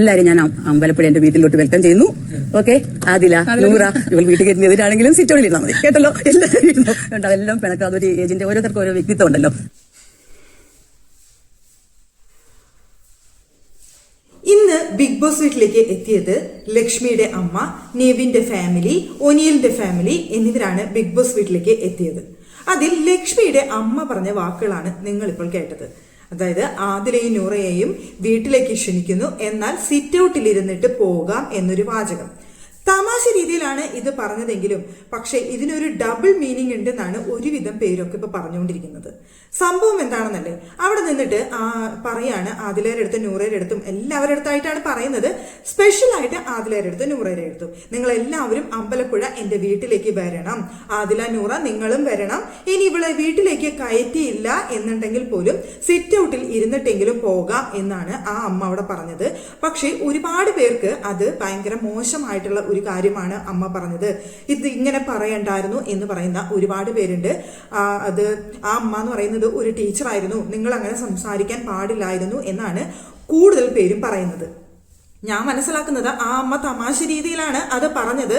എല്ലാവരും ഞാൻ അമ്പലപ്പുഴ എന്റെ വീട്ടിലോട്ട് വെൽക്കം ചെയ്യുന്നു. ഓക്കെ ആദില നൂറ ഇവൾ വീട്ടിൽ കയറ്റുന്ന എതിരാണെങ്കിലും സിറ്റോളിൽ ഇരുന്നാൽ മതി. കേട്ടല്ലോ? എല്ലാവരും ഇരുന്നോ. എല്ലാം പിണക്കം അതൊരു ഏജിന്റെ ഓരോരുത്തർക്കും ഓരോ വ്യക്തിത്വം ഉണ്ടല്ലോ. ഇന്ന് ബിഗ് ബോസ് വീട്ടിലേക്ക് എത്തിയത് ലക്ഷ്മിയുടെ അമ്മ നേവിന്റെ ഫാമിലി ഒനിയലിന്റെ ഫാമിലി എന്നിവരാണ് ബിഗ് ബോസ് വീട്ടിലേക്ക് എത്തിയത്. അതിൽ ലക്ഷ്മിയുടെ അമ്മ പറഞ്ഞ വാക്കുകളാണ് നിങ്ങളിപ്പോൾ കേട്ടത്. അതായത് ആദിലയും നൂറയെയും വീട്ടിലേക്ക് ക്ഷണിക്കുന്നു. എന്നാൽ സിറ്റ് ഔട്ടിൽ ഇരുന്നിട്ട് പോകാം എന്നൊരു വാചകം. തമാശ രീതിയിലാണ് ഇത് പറഞ്ഞതെങ്കിലും പക്ഷേ ഇതിനൊരു ഡബിൾ മീനിങ് ഉണ്ടെന്നാണ് ഒരുവിധം പേരൊക്കെ ഇപ്പൊ പറഞ്ഞുകൊണ്ടിരിക്കുന്നത്. സംഭവം എന്താണെന്നല്ലേ? അവിടെ നിന്നിട്ട് പറയാണ് ആദിലേരുടെ അടുത്തും നൂറേരെ അടുത്തും എല്ലാവരുടെ അടുത്തായിട്ടാണ് പറയുന്നത്. സ്പെഷ്യൽ ആയിട്ട് ആദിലേരുടെ അടുത്ത് നൂറേരെ അടുത്തും. നിങ്ങൾ എല്ലാവരും അമ്പലപ്പുഴ എന്റെ വീട്ടിലേക്ക് വരണം. ആദില നൂറ നിങ്ങളും വരണം. ഇനി ഇവളെ വീട്ടിലേക്ക് കയറ്റിയില്ല എന്നുണ്ടെങ്കിൽ പോലും സിറ്റ് ഔട്ടിൽ ഇരുന്നിട്ടെങ്കിലും പോകാം എന്നാണ് ആ അമ്മ അവിടെ പറഞ്ഞത്. പക്ഷേ ഒരുപാട് പേർക്ക് അത് ഭയങ്കര മോശമായിട്ടുള്ള ഒരു കാര്യമാണ് അമ്മ പറഞ്ഞത്. ഇത് ഇങ്ങനെ പറയണ്ടായിരുന്നു എന്ന് പറയുന്ന ഒരുപാട് പേരുണ്ട്. അത് ആ അമ്മ എന്ന് പറയുന്നത് ഒരു ടീച്ചറായിരുന്നു. നിങ്ങൾ അങ്ങനെ സംസാരിക്കാൻ പാടില്ലായിരുന്നു എന്നാണ് കൂടുതൽ പേരും പറയുന്നത്. ഞാൻ മനസ്സിലാക്കുന്നത് ആ അമ്മ തമാശ രീതിയിലാണ് അത് പറഞ്ഞത്.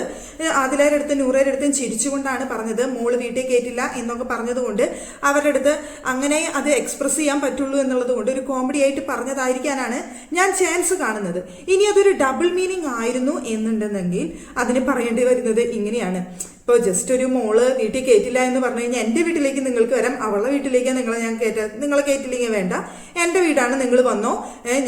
ആദിലേരുടെ അടുത്ത് നൂറേരുടെ അടുത്തും ചിരിച്ചുകൊണ്ടാണ് പറഞ്ഞത്. മോൾ വീട്ടിൽ കയറ്റില്ല എന്നൊക്കെ പറഞ്ഞതുകൊണ്ട് അവരുടെ അടുത്ത് അങ്ങനെ അത് എക്സ്പ്രസ് ചെയ്യാൻ പറ്റുള്ളൂ എന്നുള്ളത് കൊണ്ട് ഒരു കോമഡി ആയിട്ട് പറഞ്ഞതായിരിക്കാനാണ് ഞാൻ ചാൻസ് കാണുന്നത്. ഇനി അതൊരു ഡബിൾ മീനിങ് ആയിരുന്നു എന്നുണ്ടെന്നെങ്കിൽ അതിന് പറയേണ്ടി വരുന്നത് ഇങ്ങനെയാണ്. ഇപ്പോൾ ജസ്റ്റ് ഒരു മോൾ വീട്ടിൽ കയറ്റില്ല എന്ന് പറഞ്ഞു കഴിഞ്ഞാൽ എന്റെ വീട്ടിലേക്ക് നിങ്ങൾക്ക് വരാം. അവളുടെ വീട്ടിലേക്ക് നിങ്ങളെ ഞാൻ കയറ്റ നിങ്ങളെ കയറ്റില്ലെങ്കിൽ വേണ്ട. എന്റെ വീടാണ് നിങ്ങൾ വന്നോ.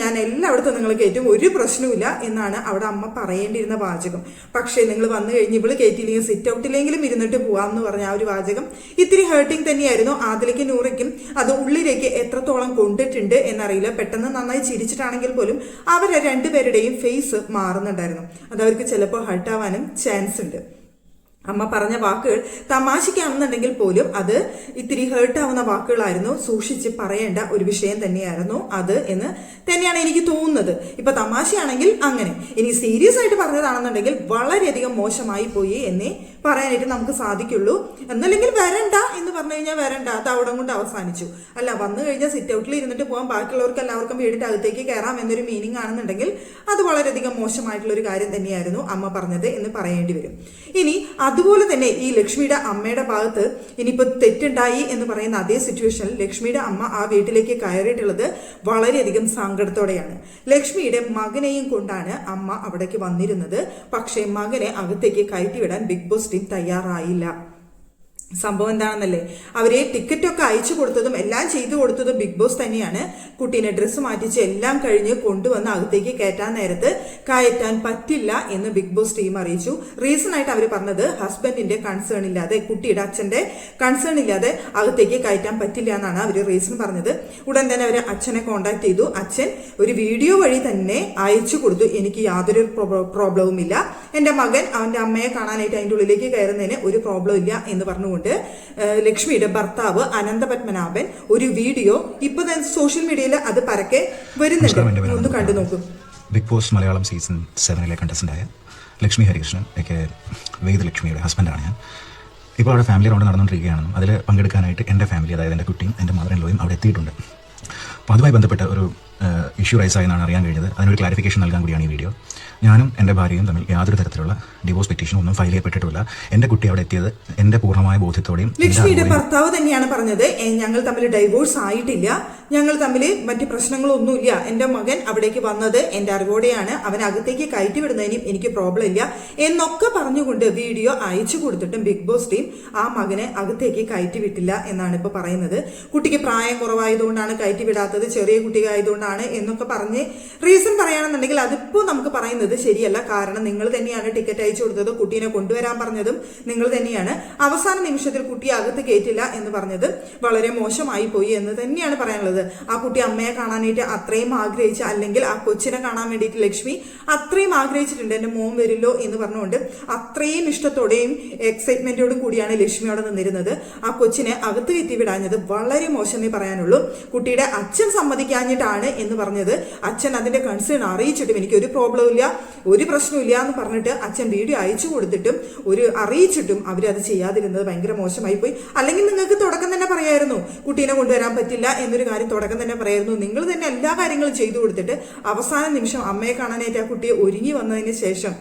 ഞാൻ എല്ലായിടത്തും നിങ്ങൾ കയറ്റും ഒരു പ്രശ്നവുമില്ല എന്നാണ് അവിടെ അമ്മ പറയേണ്ടിയിരുന്ന വാചകം. പക്ഷേ നിങ്ങൾ വന്നു കഴിഞ്ഞ് ഇവൾ കയറ്റില്ലെങ്കിൽ സിറ്റ് ഔട്ടിലെങ്കിലും ഇരുന്നിട്ട് പോകാമെന്ന് പറഞ്ഞ ആ ഒരു വാചകം ഇത്തിരി ഹേർട്ടിങ് തന്നെയായിരുന്നു. ആദിലേക്ക് നൂറയ്ക്കും അത് ഉള്ളിലേക്ക് എത്രത്തോളം കൊണ്ടിട്ടുണ്ട് എന്നറിയില്ല. പെട്ടെന്ന് നന്നായി ചിരിച്ചിട്ടാണെങ്കിൽ പോലും അവരെ രണ്ടുപേരുടെയും ഫേസ് മാറുന്നുണ്ടായിരുന്നു. അത് അവർക്ക് ചിലപ്പോൾ ഹർട്ടാവാനും ചാൻസ് ഉണ്ട്. അമ്മ പറഞ്ഞ വാക്കുകൾ തമാശയ്ക്കാണെന്നുണ്ടെങ്കിൽ പോലും അത് ഇത്തിരി ഹേർട്ടാവുന്ന വാക്കുകളായിരുന്നു. സൂക്ഷിച്ച് പറയേണ്ട ഒരു വിഷയം തന്നെയായിരുന്നു അത് എന്ന് തന്നെയാണ് എനിക്ക് തോന്നുന്നത്. ഇപ്പൊ തമാശയാണെങ്കിൽ അങ്ങനെ. ഇനി സീരിയസ് ആയിട്ട് പറഞ്ഞതാണെന്നുണ്ടെങ്കിൽ വളരെയധികം മോശമായി പോയി എന്നേ പറയാനായിട്ട് നമുക്ക് സാധിക്കുള്ളൂ. എന്നല്ലെങ്കിൽ വരണ്ട എന്ന് പറഞ്ഞു കഴിഞ്ഞാൽ വരണ്ട. അത് അവിടെ കൊണ്ട് അവസാനിച്ചു. അല്ല വന്നു കഴിഞ്ഞാൽ സിറ്റ് ഔട്ടിൽ ഇരുന്നിട്ട് പോകാൻ ബാക്കിയുള്ളവർക്ക് എല്ലാവർക്കും വീടിന്റെ അകത്തേക്ക് കയറാം എന്നൊരു മീനിങ് ആണെന്നുണ്ടെങ്കിൽ അത് വളരെയധികം മോശമായിട്ടുള്ള ഒരു കാര്യം തന്നെയായിരുന്നു അമ്മ പറഞ്ഞത് എന്ന് പറയേണ്ടി വരും. ഇനി അതുപോലെ തന്നെ ഈ ലക്ഷ്മിയുടെ അമ്മയുടെ ഭാഗത്ത് ഇനിയിപ്പോൾ തെറ്റുണ്ടായി എന്ന് പറയുന്ന അതേ സിറ്റുവേഷനിൽ ലക്ഷ്മിയുടെ അമ്മ ആ വീട്ടിലേക്ക് കയറിയിട്ടുള്ളത് വളരെയധികം സങ്കടത്തോടെയാണ്. ലക്ഷ്മിയുടെ മകനെയും കൊണ്ടാണ് അമ്മ അവിടേക്ക് വന്നിരുന്നത്. പക്ഷേ മകനെ അകത്തേക്ക് കയറ്റിവിടാൻ ബിഗ് ബോസ് ടീം തയ്യാറായില്ല. സംഭവം എന്താണെന്നല്ലേ? അവരെ ടിക്കറ്റ് ഒക്കെ അയച്ചു കൊടുത്തതും എല്ലാം ചെയ്തു കൊടുത്തതും ബിഗ് ബോസ് തന്നെയാണ്. കുട്ടീനെ ഡ്രസ്സ് മാറ്റിച്ച് എല്ലാം കഴിഞ്ഞ് കൊണ്ടുവന്ന് അകത്തേക്ക് കയറ്റാൻ നേരത്ത് കയറ്റാൻ പറ്റില്ല എന്ന് ബിഗ് ബോസ് ടീം അറിയിച്ചു. റീസൺ ആയിട്ട് അവർ പറഞ്ഞത് ഹസ്ബൻഡിന്റെ കൺസേൺ ഇല്ലാതെ കുട്ടിയുടെ അച്ഛന്റെ കൺസേൺ ഇല്ലാതെ അകത്തേക്ക് കയറ്റാൻ പറ്റില്ല എന്നാണ് അവർ റീസൺ പറഞ്ഞത്. ഉടൻ തന്നെ അവർ അച്ഛനെ കോണ്ടാക്ട് ചെയ്തു. അച്ഛൻ ഒരു വീഡിയോ വഴി തന്നെ അയച്ചു കൊടുത്തു. എനിക്ക് യാതൊരു പ്രോബ്ലവും ഇല്ല. എന്റെ മകൻ അവന്റെ അമ്മയെ കാണാനായിട്ട് അതിന്റെ ഉള്ളിലേക്ക് കയറുന്നതിന് ഒരു പ്രോബ്ലം ഇല്ല എന്ന് പറഞ്ഞുകൊണ്ട് ഏഹ്, ലക്ഷ്മിയുടെ ഭർത്താവ് അനന്തപത്മനാഭൻ ഒരു വീഡിയോ ഇപ്പൊ സോഷ്യൽ മീഡിയയിൽ അത് പരക്കെ വരുന്നുണ്ട്. ഒന്ന് കണ്ടു നോക്കൂ. ബിഗ് ബോസ് മലയാളം സീസൺ സെവനിലെ കണ്ടസ്റ്റന്റായ ലക്ഷ്മി ഹരികൃഷ്ണൻ ഒക്കെ വേദ ലക്ഷ്മിയുടെ ഹസ്ബൻഡാണ് ഞാൻ. ഇപ്പോൾ അവിടെ ഫാമിലി റൗണ്ട് നടന്നുകൊണ്ടിരിക്കുകയാണെന്നും അതിൽ പങ്കെടുക്കാനായിട്ട് എന്റെ ഫാമിലി അതായത് എന്റെ കുട്ടിയും എന്റെ മദർ ലോയും അവിടെ എത്തിയിട്ടുണ്ട്. അപ്പോൾ അതുമായി ബന്ധപ്പെട്ട ഒരു ഇഷ്യൂ റൈസ് ആയെന്നാണ് അറിയാൻ കഴിഞ്ഞത്. അതിനൊരു ക്ലാരിഫിക്കേഷൻ നൽകാൻ കൂടിയാണ് ഈ വീഡിയോ ഞാനും എന്റെ ഭാര്യയും തമ്മിൽ യാതൊരു തരത്തിലുള്ള ഡിവോഴ്സ് പെറ്റീഷനും ഒന്നും ഫയൽ ചെയ്യപ്പെട്ടിട്ടില്ല എന്റെ കുട്ടി അവിടെ എത്തിയത് എന്റെ പൂർണമായ ബോധ്യത്തോടെയും ലക്ഷ്മിയുടെ ഭർത്താവ് തന്നെയാണ് പറഞ്ഞത് "ഏ, ഞങ്ങൾ തമ്മിൽ ഡൈവോഴ്സ് ആയിട്ടില്ല. ഞങ്ങൾ തമ്മിൽ മറ്റു പ്രശ്നങ്ങളൊന്നുമില്ല. എന്റെ മകൻ അവിടേക്ക് വന്നത് എന്റെ അറിവോടെയാണ്. അവൻ അകത്തേക്ക് കയറ്റി വിടുന്നതിനും എനിക്ക് പ്രോബ്ലം ഇല്ല എന്നൊക്കെ പറഞ്ഞുകൊണ്ട് വീഡിയോ അയച്ചു കൊടുത്തിട്ടും ബിഗ് ബോസ് ടീം ആ മകനെ അകത്തേക്ക് കയറ്റി വിട്ടില്ല എന്നാണ് ഇപ്പൊ പറയുന്നത്. കുട്ടിക്ക് പ്രായം കുറവായതുകൊണ്ടാണ് കയറ്റി വിടാത്തത് ചെറിയ കുട്ടിയായതുകൊണ്ടാണ് എന്നൊക്കെ പറഞ്ഞ് റീസൺ പറയുകയാണെന്നുണ്ടെങ്കിൽ അതിപ്പോ നമുക്ക് പറയുന്നത് ശരിയല്ല. കാരണം നിങ്ങൾ തന്നെയാണ് ടിക്കറ്റ് അയച്ചു കൊടുത്തത് കുട്ടീനെ കൊണ്ടുവരാൻ പറഞ്ഞതും നിങ്ങൾ തന്നെയാണ്. അവസാന നിമിഷത്തിൽ കുട്ടി അകത്ത് കയറ്റില്ല എന്ന് പറഞ്ഞത് വളരെ മോശമായി പോയി എന്ന് തന്നെയാണ് പറയാനുള്ളത്. ആ കുട്ടി അമ്മയെ കാണാനായിട്ട് അത്രയും ആഗ്രഹിച്ച അല്ലെങ്കിൽ ആ കൊച്ചിനെ കാണാൻ വേണ്ടിയിട്ട് ലക്ഷ്മി അത്രയും ആഗ്രഹിച്ചിട്ടുണ്ട്. എന്റെ മോൻ വരില്ലോ എന്ന് പറഞ്ഞുകൊണ്ട് അത്രയും ഇഷ്ടത്തോടെയും എക്സൈറ്റ്മെന്റോടും കൂടിയാണ് ലക്ഷ്മി അവിടെ നിന്നിരുന്നത്. ആ കൊച്ചിനെ അകത്ത് കയറ്റി വിടാഞ്ഞത് വളരെ മോശമേ പറയാനുള്ളൂ. കുട്ടിയുടെ അച്ഛൻ സമ്മതിക്കാഞ്ഞിട്ടാണ് എന്ന് പറഞ്ഞത്. അച്ഛൻ അതിന്റെ കൺസേൺ അറിയിച്ചിട്ടും എനിക്ക് ഒരു പ്രോബ്ലം ഇല്ല ഒരു പ്രശ്നമില്ല എന്ന് പറഞ്ഞിട്ട് അച്ഛൻ വീഡിയോ അയച്ചു കൊടുത്തിട്ടും ഒരു അറിയിച്ചിട്ടും അവരത് ചെയ്യാതിരുന്നത് ഭയങ്കര മോശമായി പോയി അല്ലെങ്കിൽ നിങ്ങൾക്ക് തുടക്കം തന്നെ പറയായിരുന്നു കുട്ടീനെ കൊണ്ടുവരാൻ പറ്റില്ല എന്നൊരു കാര്യം തുടക്കം തന്നെ പറയായിരുന്നു നിങ്ങൾ തന്നെ എല്ലാ കാര്യങ്ങളും ചെയ്തു കൊടുത്തിട്ട് അവസാന നിമിഷം അമ്മയെ കാണാനായിട്ട് ആ കുട്ടിയെ ഒരുങ്ങി വന്നതിന് ശേഷം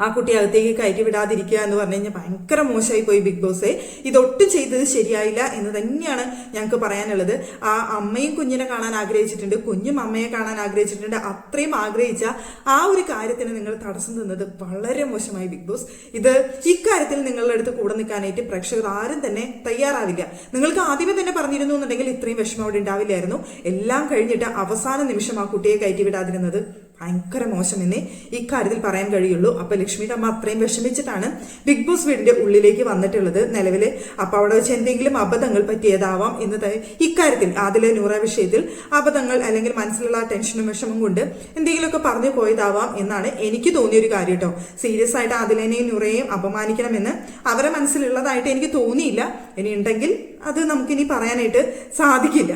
ആ കുട്ടി അകത്തേക്ക് കയറ്റി വിടാതിരിക്കുക എന്ന് പറഞ്ഞു കഴിഞ്ഞാൽ ഭയങ്കര മോശമായി പോയി ബിഗ് ബോസേ. ഇതൊട്ടും ചെയ്തത് ശരിയായില്ല എന്ന് തന്നെയാണ് ഞങ്ങൾക്ക് പറയാനുള്ളത്. ആ അമ്മയും കുഞ്ഞിനെ കാണാൻ ആഗ്രഹിച്ചിട്ടുണ്ട് കുഞ്ഞും അമ്മയെ കാണാൻ ആഗ്രഹിച്ചിട്ടുണ്ട്. അത്രയും ആഗ്രഹിച്ച ആ ഒരു കാര്യത്തിന് നിങ്ങൾ തടസ്സം നിന്നത് വളരെ മോശമായി ബിഗ് ബോസ്. ഇത് ഇക്കാര്യത്തിൽ നിങ്ങളുടെ അടുത്ത് കൂടെ നിൽക്കാനായിട്ട് പ്രേക്ഷകർ ആരും തന്നെ തയ്യാറാവില്ല. നിങ്ങൾക്ക് ആദ്യമേ തന്നെ പറഞ്ഞിരുന്നു എന്നുണ്ടെങ്കിൽ ഇത്രയും വിഷമം അവിടെ ഉണ്ടാവില്ലായിരുന്നു. എല്ലാം കഴിഞ്ഞിട്ട് അവസാന നിമിഷം ആ കുട്ടിയെ കയറ്റി വിടാതിരുന്നത് ഭയങ്കര മോശമെന്നേ ഇക്കാര്യത്തിൽ പറയാൻ കഴിയുള്ളൂ. അപ്പൊ ലക്ഷ്മിയുടെ അമ്മ അത്രയും വിഷമിച്ചിട്ടാണ് ബിഗ് ബോസ് വീടിന്റെ ഉള്ളിലേക്ക് വന്നിട്ടുള്ളത് നിലവിൽ. അപ്പൊ അവിടെ വെച്ച് എന്തെങ്കിലും അബദ്ധങ്ങൾ പറ്റിയതാവാം എന്ന് ഇക്കാര്യത്തിൽ ആദിലെ നൂറ വിഷയത്തിൽ അബദ്ധങ്ങൾ അല്ലെങ്കിൽ മനസ്സിലുള്ള ടെൻഷനും വിഷമം കൊണ്ട് എന്തെങ്കിലുമൊക്കെ പറഞ്ഞു പോയതാവാം എന്നാണ് എനിക്ക് തോന്നിയ ഒരു കാര്യം കേട്ടോ സീരിയസ് ആയിട്ട് ആദിലേനെയും നൂറയെയും അപമാനിക്കണമെന്ന് അവരെ മനസ്സിലുള്ളതായിട്ട് എനിക്ക് തോന്നിയില്ല. ഇനി ഉണ്ടെങ്കിൽ അത് നമുക്കിനി പറയാനായിട്ട് സാധിക്കില്ല.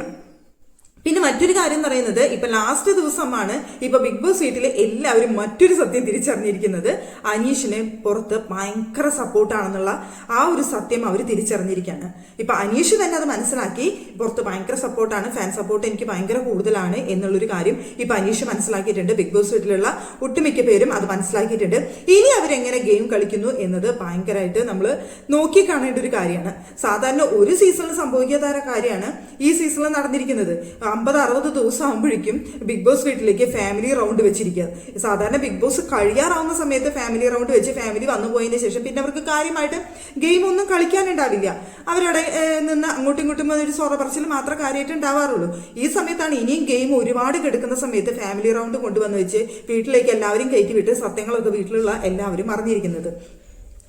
പിന്നെ മറ്റൊരു കാര്യം പറയുന്നത് ഇപ്പൊ ലാസ്റ്റ് ദിവസമാണ് ഇപ്പൊ ബിഗ് ബോസ് വീട്ടിലെ എല്ലാവരും മറ്റൊരു സത്യം തിരിച്ചറിഞ്ഞിരിക്കുന്നത്. അനീഷിനെ പുറത്ത് ഭയങ്കര സപ്പോർട്ടാണെന്നുള്ള ആ ഒരു സത്യം അവർ തിരിച്ചറിഞ്ഞിരിക്കുകയാണ്. ഇപ്പൊ അനീഷ് തന്നെ അത് മനസ്സിലാക്കി പുറത്ത് ഭയങ്കര സപ്പോർട്ടാണ് ഫാൻ സപ്പോർട്ട് എനിക്ക് ഭയങ്കര കൂടുതലാണ് എന്നുള്ളൊരു കാര്യം ഇപ്പൊ അനീഷ് മനസ്സിലാക്കിയിട്ടുണ്ട്. ബിഗ് ബോസ് വീട്ടിലുള്ള ഒട്ടുമിക്ക പേരും അത് മനസ്സിലാക്കിയിട്ടുണ്ട്. ഇനി അവരെങ്ങനെ ഗെയിം കളിക്കുന്നു എന്നത് ഭയങ്കരമായിട്ട് നമ്മൾ നോക്കി കാണേണ്ട ഒരു കാര്യമാണ്. സാധാരണ ഒരു സീസണിൽ സംഭവിക്കാത്ത കാര്യമാണ് ഈ സീസണിൽ നടന്നിരിക്കുന്നത്. അമ്പത് അറുപത് ദിവസം ആകുമ്പോഴേക്കും ബിഗ് ബോസ് വീട്ടിലേക്ക് ഫാമിലി റൗണ്ട് വെച്ചിരിക്കുക. സാധാരണ ബിഗ് ബോസ് കഴിയാറാവുന്ന സമയത്ത് ഫാമിലി റൗണ്ട് വെച്ച് ഫാമിലി വന്നു പോയതിന് ശേഷം പിന്നെ അവർക്ക് കാര്യമായിട്ട് ഗെയിം ഒന്നും കളിക്കാനുണ്ടാവില്ല. അവരവിടെ നിന്ന് അങ്ങോട്ടും ഇങ്ങോട്ടും ഒരു സൊറ പറച്ചിൽ മാത്രമേ കാര്യമായിട്ട് ഉണ്ടാവാറുള്ളൂ. ഈ സമയത്താണ് ഇനിയും ഗെയിം ഒരുപാട് കെടുക്കുന്ന സമയത്ത് ഫാമിലി റൗണ്ട് കൊണ്ടുവന്ന് വെച്ച് വീട്ടിലേക്ക് എല്ലാവരും കയറ്റി വിട്ട് സത്യങ്ങളൊക്കെ വീട്ടിലുള്ള എല്ലാവരും അറിഞ്ഞിരിക്കുന്നത്.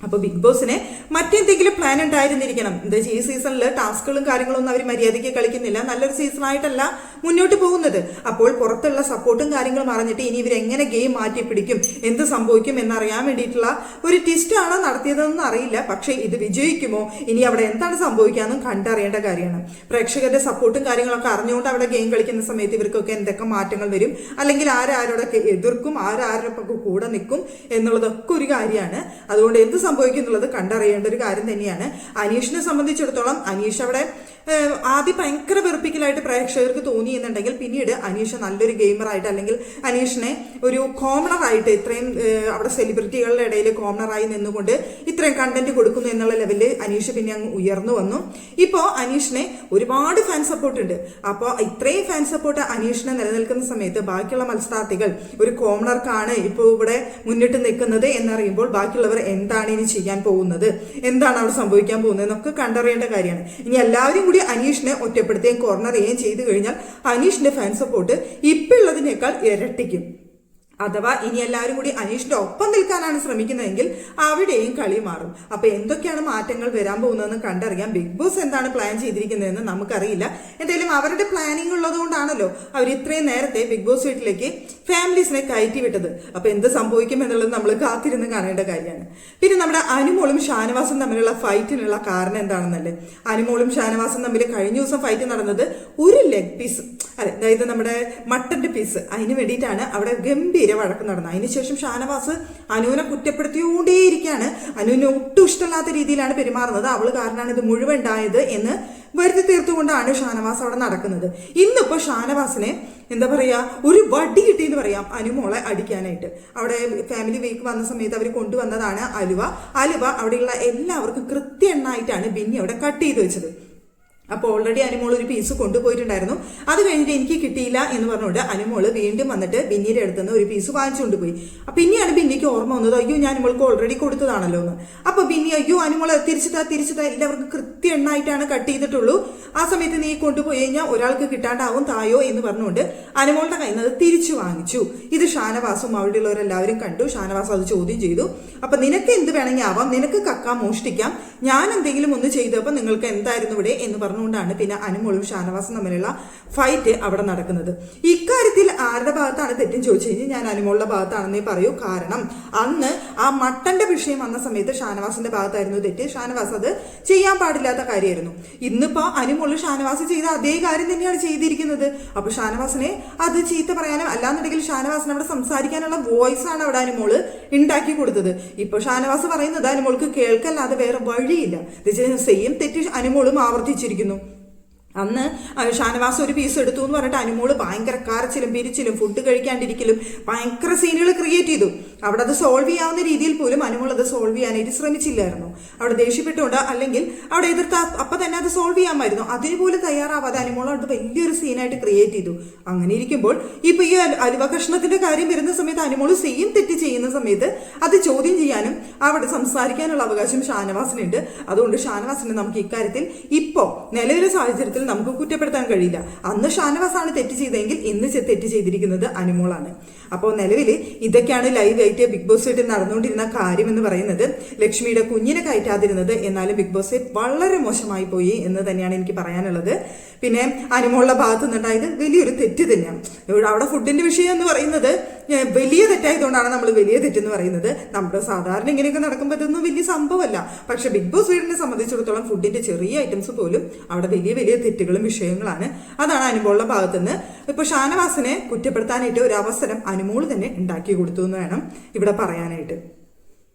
അപ്പൊ ബിഗ് ബോസിന് മറ്റെന്തെങ്കിലും പ്ലാൻ ഉണ്ടായിരുന്നിരിക്കണം. എന്താ ഈ സീസണിൽ ടാസ്കുകളും കാര്യങ്ങളൊന്നും അവർ മര്യാദയ്ക്ക് കളിക്കുന്നില്ല. നല്ലൊരു സീസണായിട്ടല്ല മുന്നോട്ട് പോകുന്നത്. അപ്പോൾ പുറത്തുള്ള സപ്പോർട്ടും കാര്യങ്ങളും അറിഞ്ഞിട്ട് ഇനി ഇവർ എങ്ങനെ ഗെയിം മാറ്റി പിടിക്കും എന്ത് സംഭവിക്കും എന്നറിയാൻ വേണ്ടിയിട്ടുള്ള ഒരു ടിസ്റ്റ് ആണോ നടത്തിയതെന്ന് അറിയില്ല. പക്ഷേ ഇത് വിജയിക്കുമോ? ഇനി അവിടെ എന്താണ് സംഭവിക്കാന്നും കണ്ടറിയേണ്ട കാര്യമാണ്. പ്രേക്ഷകരുടെ സപ്പോർട്ടും കാര്യങ്ങളൊക്കെ അറിഞ്ഞുകൊണ്ട് അവിടെ ഗെയിം കളിക്കുന്ന സമയത്ത് ഇവർക്കൊക്കെ എന്തൊക്കെ മാറ്റങ്ങൾ വരും? അല്ലെങ്കിൽ ആരാരോടൊക്കെ എതിർക്കും ആരാരോടൊക്കെ കൂടെ നിൽക്കും എന്നുള്ളതൊക്കെ ഒരു കാര്യമാണ്. അതുകൊണ്ട് എന്ത് സംഭവിക്കും എന്നുള്ളത് കണ്ടറിയേണ്ട ഒരു കാര്യം തന്നെയാണ്. അനീഷിനെ സംബന്ധിച്ചിടത്തോളം അനീഷ് അവിടെ ആദ്യം ഭയങ്കര വെറുപ്പിക്കലായിട്ട് പ്രേക്ഷകർക്ക് തോന്നി എന്നുണ്ടെങ്കിൽ പിന്നീട് അനീഷ് നല്ലൊരു ഗെയിമറായിട്ട് അല്ലെങ്കിൽ അനീഷിനെ ഒരു കോമണറായിട്ട് ഇത്രയും അവിടെ സെലിബ്രിറ്റികളുടെ ഇടയിൽ കോമണറായി നിന്നുകൊണ്ട് ഇത്രയും കണ്ടന്റ് കൊടുക്കുന്നു എന്നുള്ള ലെവലിൽ അനീഷ് പിന്നെ അങ്ങ് ഉയർന്നു വന്നു. ഇപ്പോൾ അനീഷിനെ ഒരുപാട് ഫാൻ സപ്പോർട്ട് ഉണ്ട്. അപ്പോൾ ഇത്രയും ഫാൻ സപ്പോർട്ട് അനീഷിനെ നിലനിൽക്കുന്ന സമയത്ത് ബാക്കിയുള്ള മത്സരാർത്ഥികൾ ഒരു കോമണർക്കാണ് ഇപ്പോൾ ഇവിടെ മുന്നിട്ട് നിൽക്കുന്നത് എന്നറിയുമ്പോൾ ബാക്കിയുള്ളവർ എന്താണ് ഇനി ചെയ്യാൻ പോകുന്നത്? എന്താണ് അവിടെ സംഭവിക്കാൻ പോകുന്നത്? എന്നൊക്കെ കണ്ടറിയേണ്ട കാര്യമാണ്. ഇനി എല്ലാവരും കൂടി അനീഷിനെ ഒറ്റപ്പെടുത്തുകയും കോർണർ ചെയ്യുകയും ചെയ്തു കഴിഞ്ഞാൽ അനീഷിന്റെ ഫാൻ സപ്പോർട്ട് ഇപ്പോഴുള്ളതിനേക്കാൾ ഇരട്ടിക്കും. അഥവാ ഇനി എല്ലാവരും കൂടി അനീഷിന്റെ ഒപ്പം നിൽക്കാനാണ് ശ്രമിക്കുന്നതെങ്കിൽ അവിടെയും കളി മാറും. അപ്പൊ എന്തൊക്കെയാണ് മാറ്റങ്ങൾ വരാൻ പോകുന്നതെന്ന് കണ്ടറിയാം ബിഗ് ബോസ് എന്താണ് പ്ലാൻ ചെയ്തിരിക്കുന്നതെന്ന് നമുക്കറിയില്ല. എന്തായാലും അവരുടെ പ്ലാനിങ് ഉള്ളതുകൊണ്ടാണല്ലോ അവർ ഇത്രയും നേരത്തെ ബിഗ് ബോസ് വീട്ടിലേക്ക് ഫാമിലീസിനെ കയറ്റി വിട്ടത്. അപ്പൊ എന്ത് സംഭവിക്കും എന്നുള്ളത് നമ്മൾ കാത്തിരുന്ന് കാണേണ്ട കാര്യമാണ്. പിന്നെ നമ്മുടെ അനുമോളും ഷാനവാസും തമ്മിലുള്ള ഫൈറ്റിനുള്ള കാരണം എന്താണെന്നല്ലേ? അനുമോളും ഷാനവാസും തമ്മിൽ കഴിഞ്ഞ ദിവസം ഫൈറ്റ് നടന്നത് ഒരു ലെഗ് പീസ് അതെ അതായത് നമ്മുടെ മട്ടന്റെ പീസ് അതിന് വേണ്ടിയിട്ടാണ് അവിടെ ഗംഭീര വഴക്ക് നടന്നു. അതിനുശേഷം ഷാനവാസ് അനുവിനെ കുറ്റപ്പെടുത്തിയോണ്ടേയിരിക്കുകയാണ് അനുവിനെ ഒട്ടും ഇഷ്ടമില്ലാത്ത രീതിയിലാണ് പെരുമാറുന്നത്. അവൾ കാരണമാണ് ഇത് മുഴുവൻ ഉണ്ടായത് എന്ന് വരുത്തി തീർത്തുകൊണ്ടാണ് ഷാനവാസ് അവിടെ നടക്കുന്നത്. ഇന്നിപ്പോ ഷാനവാസിനെ എന്താ പറയാ ഒരു വടി കിട്ടി എന്ന് പറയാം അനുമോളെ അടിക്കാനായിട്ട്. അവിടെ ഫാമിലി വീക്ക് വന്ന സമയത്ത് അവർ കൊണ്ടുവന്നതാണ് അലുവ. അലുവ അവിടെയുള്ള എല്ലാവർക്കും കൃത്യ എണ്ണായിട്ടാണ് ബിന്നി അവിടെ കട്ട് ചെയ്ത് വെച്ചത്. അപ്പോൾ ഓൾറെഡി അനുമോൾ ഒരു പീസ് കൊണ്ടുപോയിട്ടുണ്ടായിരുന്നു. അത് കഴിഞ്ഞിട്ട് എനിക്ക് കിട്ടിയില്ല എന്ന് പറഞ്ഞുകൊണ്ട് അനുമോൾ വീണ്ടും വന്നിട്ട് ബിന്നിയുടെ അടുത്ത് നിന്ന് ഒരു പീസ് വാങ്ങിച്ചുകൊണ്ട് പോയി അപ്പം പിന്നെയാണ് ബിന്നിക്ക് ഓർമ്മ വന്നത് അയ്യോ ഞാൻ അനുമോൾക്ക് ഓൾറെഡി കൊടുത്തതാണല്ലോ എന്ന്. അപ്പോൾ ബിന്നി അയ്യോ അനുമോളെ തിരിച്ചിട്ടാ തിരിച്ചിട്ടാ എല്ലാവർക്കും കൃത്യ എണ്ണായിട്ടാണ് കട്ട് ചെയ്തിട്ടുള്ളൂ. ആ സമയത്ത് നീ കൊണ്ടുപോയി കഴിഞ്ഞാൽ ഒരാൾക്ക് കിട്ടാണ്ടാവും തായോ എന്ന് പറഞ്ഞുകൊണ്ട് അനുമോളുടെ കയ്യിൽ നിന്ന് തിരിച്ചു വാങ്ങിച്ചു. ഇത് ഷാനവാസും അവിടെയുള്ളവരെല്ലാവരും കണ്ടു. ഷാനവാസ് അത് ചോദ്യം ചെയ്തു. അപ്പം നിനക്ക് എന്ത് വേണമെങ്കിൽ ആവാം നിനക്ക് കക്കാം മോഷ്ടിക്കാം. ഞാൻ എന്തെങ്കിലും ഒന്ന് ചെയ്തപ്പോൾ നിങ്ങൾക്ക് എന്തായിരുന്നു ഇവിടെ എന്ന് പറഞ്ഞുകൊണ്ടാണ് പിന്നെ അനുമോളും ഷാനവാസും തമ്മിലുള്ള ഫൈറ്റ് അവിടെ നടക്കുന്നത്. ഇക്കാര്യത്തിൽ ആരുടെ ഭാഗത്താണ് തെറ്റും ചോദിച്ചു കഴിഞ്ഞാൽ ഞാൻ അനുമോളുടെ ഭാഗത്താണെന്നേ പറയൂ. കാരണം അന്ന് ആ മട്ടന്റെ വിഷയം വന്ന സമയത്ത് ഷാനവാസിന്റെ ഭാഗത്തായിരുന്നു തെറ്റ്. ഷാനവാസ് അത് ചെയ്യാൻ പാടില്ലാത്ത കാര്യമായിരുന്നു. ഇന്നിപ്പോ അനുമോൾ ഷാനവാസ് ചെയ്ത അതേ കാര്യം തന്നെയാണ് ചെയ്തിരിക്കുന്നത്. അപ്പൊ ഷാനവാസിനെ അത് ചീത്ത പറയാനും അല്ലാന്നുണ്ടെങ്കിൽ ഷാനവാസിനെ അവിടെ സംസാരിക്കാനുള്ള വോയിസ് ആണ് അവിടെ അനുമോൾ ഉണ്ടാക്കി കൊടുത്തത്. ഇപ്പൊ ഷാനവാസ് പറയുന്നത് അനുമോൾക്ക് കേൾക്കല്ലാതെ വേറെ വഴിയില്ല. സെയിം തെറ്റ് അനുമോളും ആവർത്തിച്ചിരിക്കുന്നു. ensino അന്ന് ഷാനവാസ് ഒരു പീസ് എടുത്തു എന്ന് പറഞ്ഞിട്ട് അനുമോൾ ഭയങ്കര കരച്ചിലും പിരിച്ചിലും ഫുഡ് കഴിക്കാണ്ടിരിക്കലും ഭയങ്കര സീനുകൾ ക്രിയേറ്റ് ചെയ്തു. അവിടെ അത് സോൾവ് ചെയ്യാവുന്ന രീതിയിൽ പോലും അനുമോൾ അത് സോൾവ് ചെയ്യാനായിട്ട് ശ്രമിച്ചില്ലായിരുന്നു. അവിടെ ദേഷ്യപ്പെട്ടുകൊണ്ട് അല്ലെങ്കിൽ അവിടെ എതിർത്ത് അപ്പം തന്നെ അത് സോൾവ് ചെയ്യാമായിരുന്നു. അതേപോലെ തയ്യാറാവാതെ അനുമോൾ അത് വലിയൊരു സീനായിട്ട് ക്രിയേറ്റ് ചെയ്തു. അങ്ങനെ ഇരിക്കുമ്പോൾ ഇപ്പം ഈ അലുവ കഷ്ണത്തിന്റെ കാര്യം വരുന്ന സമയത്ത് അനുമോൾ സെയിം തെറ്റ് ചെയ്യുന്ന സമയത്ത് അത് ചോദ്യം ചെയ്യാനും അവിടെ സംസാരിക്കാനുള്ള അവകാശം ഷാനവാസിനുണ്ട്. അതുകൊണ്ട് ഷാനവാസിന് നമുക്ക് ഇക്കാര്യത്തിൽ ഇപ്പോൾ നിലവിലെ സാഹചര്യത്തിൽ നമുക്ക് കുറ്റപ്പെടുത്താൻ കഴിയില്ല. അന്ന് ഷാനവാസാണ് തെറ്റ് ചെയ്തതെങ്കിൽ ഇന്ന് തെറ്റ് ചെയ്തിരിക്കുന്നത് അനുമോളാണ്. അപ്പോൾ നിലവിൽ ഇതൊക്കെയാണ് ലൈവ് ആയിട്ട് ബിഗ് ബോസ് വീട്ടിൽ നടന്നുകൊണ്ടിരുന്ന കാര്യം എന്ന് പറയുന്നത് ലക്ഷ്മിയുടെ കുഞ്ഞിനെ കയറ്റാതിരുന്നത് എന്നാലും ബിഗ് ബോസ് വളരെ മോശമായി പോയി എന്ന് തന്നെയാണ് എനിക്ക് പറയാനുള്ളത്. പിന്നെ അനുമോളുടെ ഭാഗത്ത് നിന്നുണ്ടായത് വലിയൊരു തെറ്റ് തന്നെയാണ്. ഇവിടെ അവിടെ ഫുഡിന്റെ വിഷയം എന്ന് പറയുന്നത് വലിയ തെറ്റായതുകൊണ്ടാണ് നമ്മൾ വലിയ തെറ്റെന്ന് പറയുന്നത്. നമ്മുടെ സാധാരണ ഇങ്ങനെയൊക്കെ നടക്കുമ്പോൾ ഇതൊന്നും വലിയ സംഭവമല്ല. പക്ഷെ ബിഗ് ബോസ് വീടിനെ സംബന്ധിച്ചിടത്തോളം ഫുഡിന്റെ ചെറിയ ഐറ്റംസ് പോലും അവിടെ വലിയ വലിയ തെറ്റുകളും വിഷയങ്ങളാണ്. അതാണ് അനുമോളുടെ ഭാഗത്തുനിന്ന്. ഇപ്പൊ ഷാനവാസിനെ കുറ്റപ്പെടുത്താനായിട്ട് ഒരു അവസരം അനുമോൾ തന്നെ ഉണ്ടാക്കി കൊടുത്തു എന്ന് വേണം ഇവിടെ പറയാനായിട്ട്.